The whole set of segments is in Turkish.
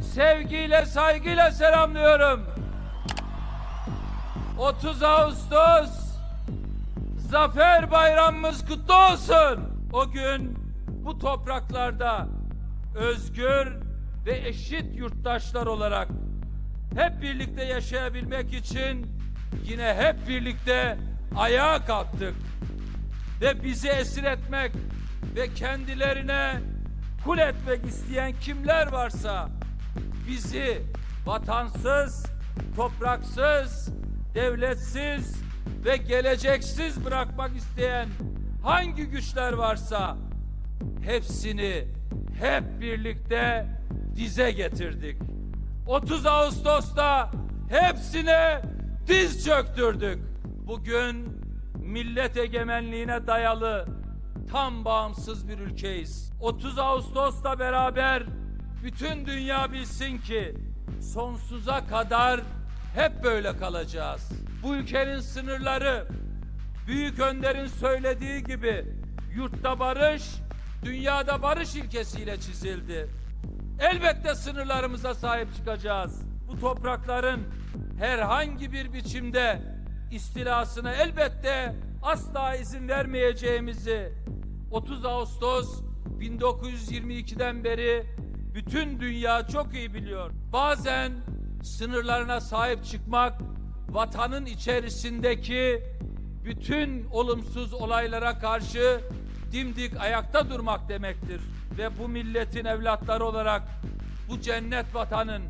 sevgiyle, saygıyla selamlıyorum. 30 Ağustos Zafer Bayramımız kutlu olsun. O gün bu topraklarda özgür ve eşit yurttaşlar olarak hep birlikte yaşayabilmek için yine hep birlikte ayağa kalktık. Ve bizi esir etmek ve kendilerine kul etmek isteyen kimler varsa bizi vatansız, topraksız, devletsiz ve geleceksiz bırakmak isteyen hangi güçler varsa hepsini hep birlikte dize getirdik. 30 Ağustos'ta hepsine diz çöktürdük. Bugün millet egemenliğine dayalı tam bağımsız bir ülkeyiz. 30 Ağustos'ta beraber bütün dünya bilsin ki sonsuza kadar hep böyle kalacağız. Bu ülkenin sınırları Büyük Önder'in söylediği gibi yurtta barış, dünyada barış ilkesiyle çizildi. Elbette sınırlarımıza sahip çıkacağız. Bu toprakların herhangi bir biçimde istilasına elbette asla izin vermeyeceğimizi 30 Ağustos 1922'den beri bütün dünya çok iyi biliyor. Bazen sınırlarına sahip çıkmak vatanın içerisindeki bütün olumsuz olaylara karşı dimdik ayakta durmak demektir. Ve bu milletin evlatları olarak bu cennet vatanın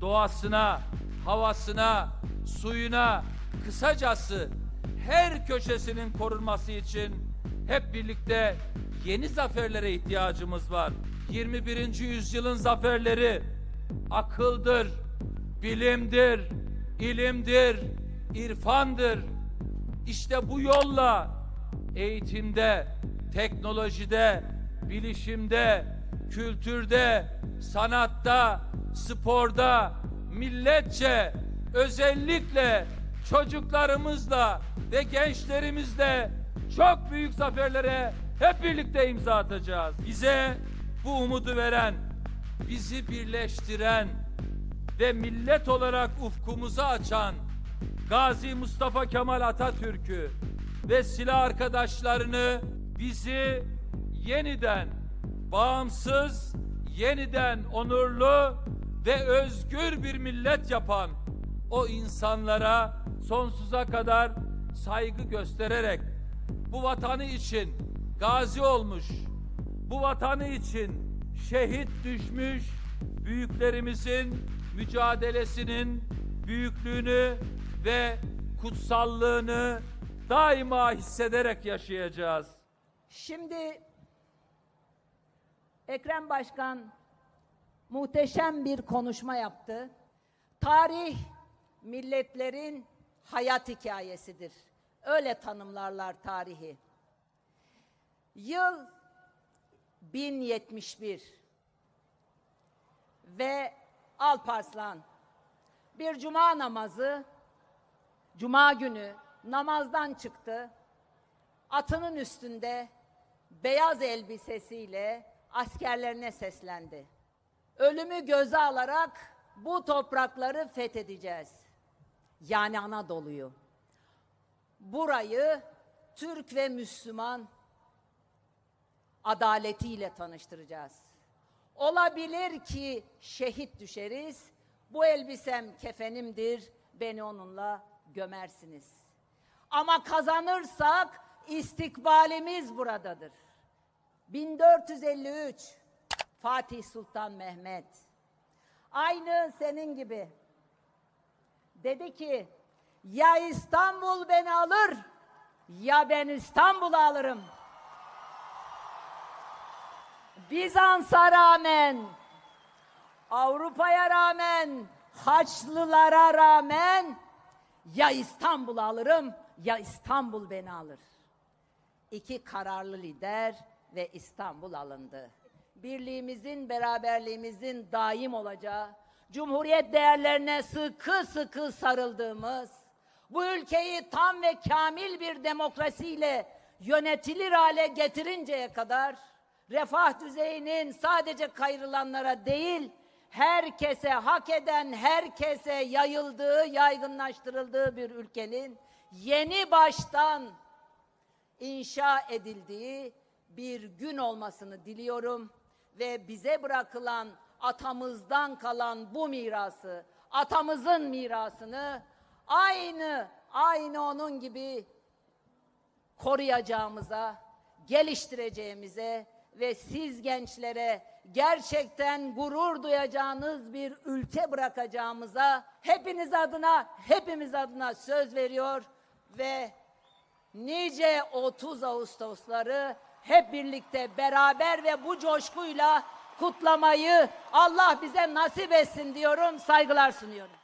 doğasına, havasına, suyuna, kısacası her köşesinin korunması için hep birlikte yeni zaferlere ihtiyacımız var. 21. yüzyılın zaferleri akıldır, bilimdir, ilimdir, irfandır. İşte bu yolla eğitimde, teknolojide, bilişimde, kültürde, sanatta, sporda, milletçe, özellikle çocuklarımızla ve gençlerimizle çok büyük zaferlere hep birlikte imza atacağız. Bize bu umudu veren, bizi birleştiren ve millet olarak ufkumuzu açan Gazi Mustafa Kemal Atatürk'ü ve silah arkadaşlarını bizi yeniden bağımsız, yeniden onurlu ve özgür bir millet yapan o insanlara sonsuza kadar saygı göstererek bu vatanı için gazi olmuş, bu vatanı için şehit düşmüş büyüklerimizin mücadelesinin büyüklüğünü ve kutsallığını daima hissederek yaşayacağız. Şimdi Ekrem Başkan muhteşem bir konuşma yaptı. Tarih milletlerin hayat hikayesidir. Öyle tanımlarlar tarihi. Yıl 1071 ve Alparslan bir cuma namazı cuma günü namazdan çıktı. Atının üstünde beyaz elbisesiyle askerlerine seslendi. Ölümü göze alarak bu toprakları fethedeceğiz. Yani Anadolu'yu. Burayı Türk ve Müslüman adaletiyle tanıştıracağız. Olabilir ki şehit düşeriz. Bu elbisem kefenimdir. Beni onunla gömersiniz. Ama kazanırsak istikbalimiz buradadır. 1453 Fatih Sultan Mehmet aynı senin gibi dedi ki ya İstanbul beni alır ya ben İstanbul'u alırım. Bizans'a rağmen Avrupa'ya rağmen Haçlılara rağmen ya İstanbul'u alırım ya İstanbul beni alır. İki kararlı lider ve İstanbul alındı. Birliğimizin, beraberliğimizin daim olacağı, Cumhuriyet değerlerine sıkı sıkı sarıldığımız, bu ülkeyi tam ve kamil bir demokrasiyle yönetilir hale getirinceye kadar refah düzeyinin sadece kayrılanlara değil, herkese, hak eden herkese yayıldığı, yaygınlaştırıldığı bir ülkenin yeni baştan inşa edildiği bir gün olmasını diliyorum ve bize bırakılan atamızdan kalan bu mirası, atamızın mirasını aynı aynı onun gibi koruyacağımıza, geliştireceğimize ve siz gençlere gerçekten gurur duyacağınız bir ülke bırakacağımıza hepiniz adına, hepimiz adına söz veriyor ve nice 30 Ağustosları hep birlikte beraber ve bu coşkuyla kutlamayı Allah bize nasip etsin diyorum, saygılar sunuyorum.